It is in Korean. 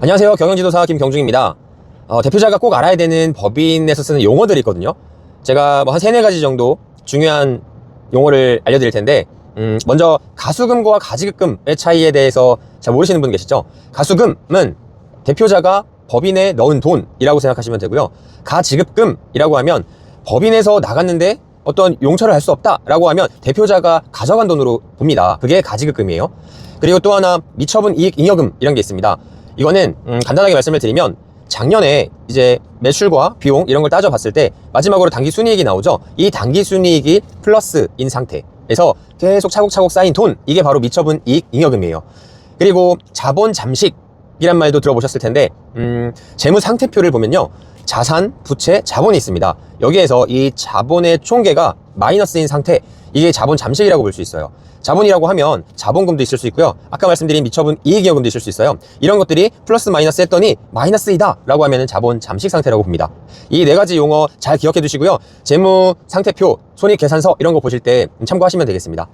안녕하세요. 경영지도사 김경중입니다. 어, 대표자가 꼭 알아야 되는 법인에서 쓰는 용어들이 있거든요. 제가 뭐 한 세네 가지 정도 중요한 용어를 알려드릴 텐데, 음, 먼저 가수금과 가지급금의 차이에 대해서 잘 모르시는 분 계시죠? 가수금은 대표자가 법인에 넣은 돈이라고 생각하시면 되고요. 가지급금이라고 하면 법인에서 나갔는데 어떤 용처를 할 수 없다라고 하면 대표자가 가져간 돈으로 봅니다. 그게 가지급금이에요. 그리고 또 하나 미처분 이익 잉여금 이런 게 있습니다. 이거는 음, 간단하게 말씀을 드리면 작년에 이제 매출과 비용 이런 걸 따져봤을 때 마지막으로 단기 순이익이 나오죠. 이 단기 순이익이 플러스인 상태에서 계속 차곡차곡 쌓인 돈 이게 바로 미처분 이익 잉여금이에요. 그리고 자본 잠식이란 말도 들어보셨을 텐데 음, 재무 상태표를 보면요. 자산, 부채, 자본이 있습니다. 여기에서 이 자본의 총계가 마이너스인 상태, 이게 자본 잠식이라고 볼 수 있어요. 자본이라고 하면 자본금도 있을 수 있고요. 아까 말씀드린 미처분 이익이익금도 있을 수 있어요. 이런 것들이 플러스 마이너스 했더니 마이너스이다 라고 하면 자본 잠식 상태라고 봅니다. 이 네 가지 용어 잘 기억해 두시고요. 재무 상태표, 손익 계산서 이런 거 보실 때 참고하시면 되겠습니다.